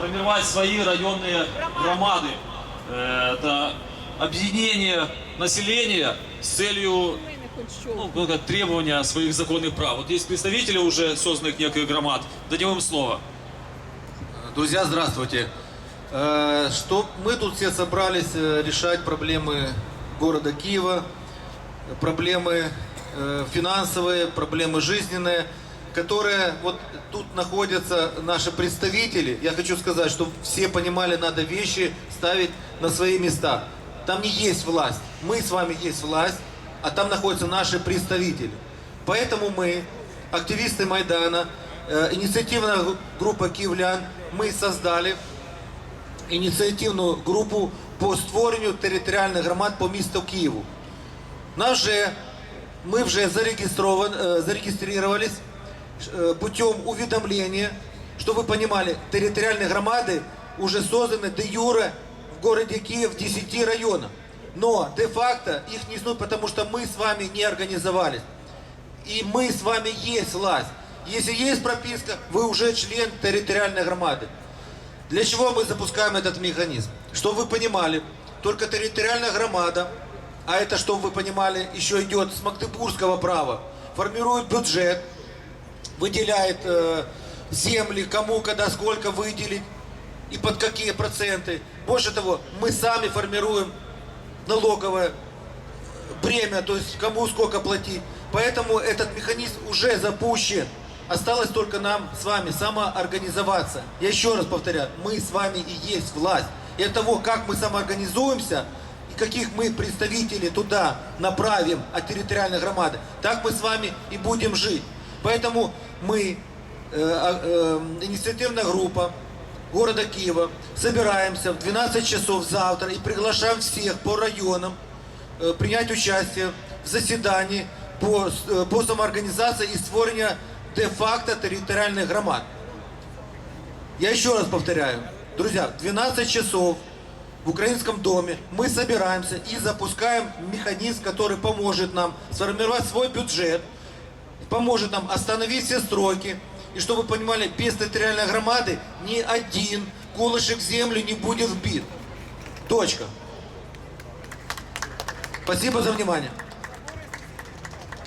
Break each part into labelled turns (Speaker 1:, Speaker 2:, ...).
Speaker 1: формировать свои районные громады. Э, Это объединение населения с целью ну, требования своих законных прав. Вот есть представители уже созданных неких громад. Дадим им слово.
Speaker 2: Друзья, здравствуйте. Э, Что мы тут все собрались э, решать проблемы города Киева, проблемы финансовые, проблемы жизненные, которые вот тут находятся наши представители. Я хочу сказать, что все понимали, надо вещи ставить на свои места. Там не есть власть. Мы с вами есть власть, а там находятся наши представители. Поэтому мы, активисты Майдана, э, инициативная гу- группа киевлян, мы создали ініціативну групу по створенню територіальних громад по місту Києву. Нас вже, ми вже зареєстрован, э, зарегистрировались э, путем уведомления, чтобы вы понимали, территориальные громады уже созданы де юре в городе Киев в 10 районах. Но де-факто их не снут, потому что мы с вами не организовались. И мы с вами есть власть. Если есть прописка, вы уже член территориальной громады. Для чего мы запускаем этот механизм? Чтобы вы понимали, только территориальная громада, а это, чтобы вы понимали, еще идет с магдебургского права, формирует бюджет, выделяет э, земли, кому, когда, сколько выделить и под какие проценты. Больше того, мы сами формируем налоговое бремя, то есть кому сколько платить. Поэтому этот механизм уже запущен. Осталось только нам с вами самоорганизоваться. Я еще раз повторяю, мы с вами и есть власть. И от того, как мы самоорганизуемся, и каких мы представителей туда направим от территориальной громады, так мы с вами и будем жить. Поэтому мы, э, э, э, инициативная группа города Киева, собираемся в 12 часов завтра и приглашаем всех по районам э, принять участие в заседании по, э, по самоорганизации и створению де-факто территориальных громад. Я еще раз повторяю, друзья, в 12 часов в Украинском доме мы собираемся и запускаем механизм, который поможет нам сформировать свой бюджет, поможет нам остановить все стройки. И чтобы вы понимали, без территориальной громады ни один кулышек в землю не будет вбит. Точка. Спасибо за внимание.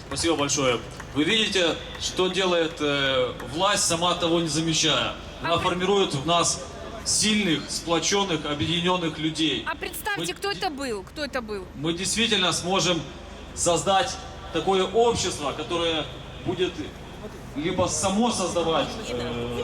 Speaker 1: Спасибо большое. Вы видите, что делает э, власть, сама того не замечая. Она формирует в нас сильных, сплоченных, объединенных людей.
Speaker 3: А представьте,
Speaker 1: Мы-
Speaker 3: кто это был? Кто это был?
Speaker 1: мы действительно сможем создать такое общество, которое будет либо само создавать э,